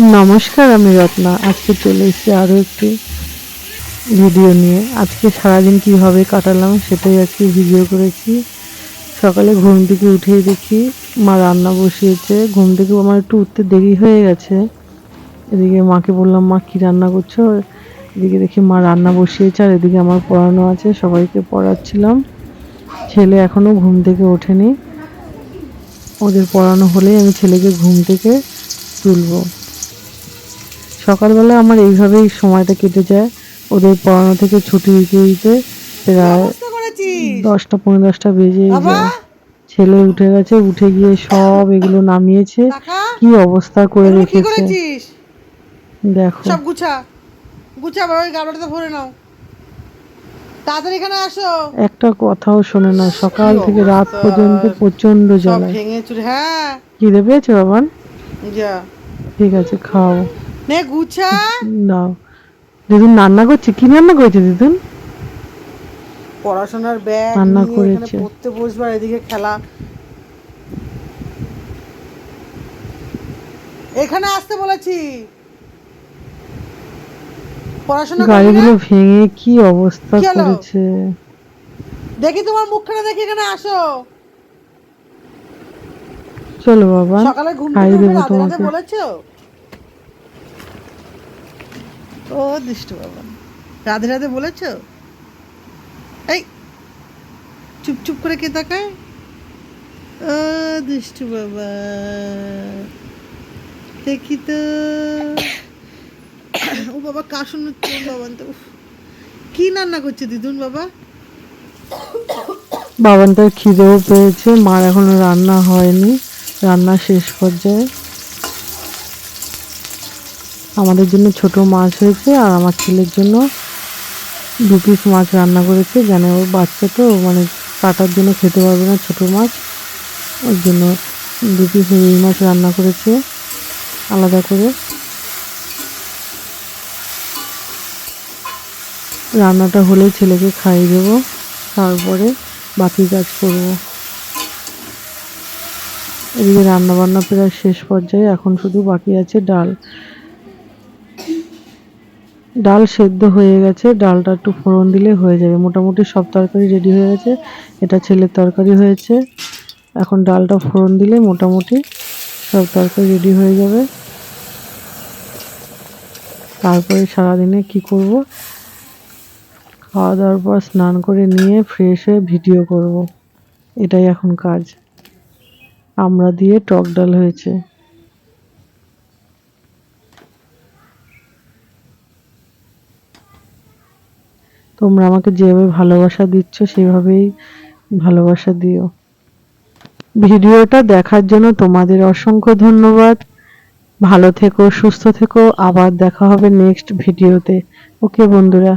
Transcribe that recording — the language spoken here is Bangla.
নমস্কার, আমি রত্না। আজকে চলে এসেছি আরও একটি ভিডিও নিয়ে। আজকে সারাদিন কীভাবে কাটালাম সেটাই আজকে ভিডিও করেছি। সকালে ঘুম থেকে উঠেই দেখি মা রান্না বসিয়েছে। ঘুম থেকে আমার একটু উঠতে দেরি হয়ে গেছে। এদিকে মাকে বললাম, মা, কী রান্না করছ? এদিকে দেখি মা রান্না বসিয়েছে আর এদিকে আমার পড়ানো আছে, সবাইকে পড়াচ্ছিলাম। ছেলে এখনও ঘুম থেকে ওঠেনি। ওদের পড়ানো হলেই আমি ছেলেকে ঘুম থেকে তুলবো। সকালবেলা আমার এইভাবেই সময়টা কেটে যায়। ওদের পড়ানো থেকে ছুটি দিতে দিতে প্রায় দশটা পনেরো দশটা বেজে যায়। ছেলে উঠে গেছে উঠে গিয়ে সব এগুলো নামিয়েছে। কি অবস্থা করে কি রেখেছে? দেখো। সব গুছা। গুছা বাবা ওই গাবলাটাতে ভরে নাও। তাড়াতাড়ি এখানে আসো। একটা কথাও শোনে না। সকাল থেকে রাত পর্যন্ত প্রচণ্ড সব জ্বালায়। ভেঙে চুরে হ্যাঁ। খিদে পেয়েছে বাবান? যা। ঠিক আছে খাও। নে গুছা। দিদুন রান্না করছে কি রান্না করেছে দিদুন পড়াশোনার ব্যাগ রান্না করেছে। পড়তে বসবার এদিকে খেলা। এখানে আসতে বলেছি। পড়াশোনা গাড়িগুলো ভেঙে কি অবস্থা করেছে? দেখি তোমার মুখখানা দেখি এখানে আসো। চলো বাবা। সকালে ঘুম থেকে উঠে রাতে বলেছ? ও দুষ্টু বাবা। রাধে রাধে বলেছ? এই, চুপ চুপ করে কে তাকায়? ও দুষ্টু বাবা। দেখি তো। ও বাবা কাশুন হচ্ছে বাবা তো। কি রান্না করছে দিদুন বাবা? বাবানটার খিদেও পেয়েছে, মার এখনও রান্না হয়নি, রান্না শেষ পর্যায়ে। আমাদের জন্য ছোট মাছ হয়েছে আর আমার ছেলের জন্য দু পিস মাছ রান্না করেছে জানে ওর বাচ্চা তো মানে কাটার জন্য খেতে পারবে না ছোট মাছ। ওর জন্য দু পিস রুই মাছ রান্না করেছে আলাদা করে। রান্নাটা হলে ছেলেকে খাইয়ে দেবো, তারপরে বাকি কাজ করব। এদিকে রান্না বান্না প্রায় শেষ পর্যায়ে, এখন শুধু বাকি আছে ডাল। ডাল সেদ্ধ হয়ে গেছে, ডালটা একটু ফোড়ন দিলে হয়ে যাবে। মোটামুটি সব তরকারি রেডি হয়ে গেছে, এটা ছেলের তরকারি হয়েছে। এখন ডালটা ফোড়ন দিলে মোটামুটি সব তরকারি রেডি হয়ে যাবে। তারপরে সারাদিনে কি করব? খাওয়া দাওয়ার পর স্নান করে নিয়ে ফ্রেশ হয়ে ভিডিও করব। এটাই এখন কাজ। আমরা দিয়ে টক ডাল হয়েছে। তোমরা আমাকে যেভাবে ভালোবাসা দিচ্ছ, সেভাবেই ভালোবাসা দিও। ভিডিওটা দেখার জন্য তোমাদের অসংখ্য ধন্যবাদ। ভালো থেকো, সুস্থ থেকো। আবার দেখা হবে নেক্সট ভিডিওতে ওকে বন্ধুরা।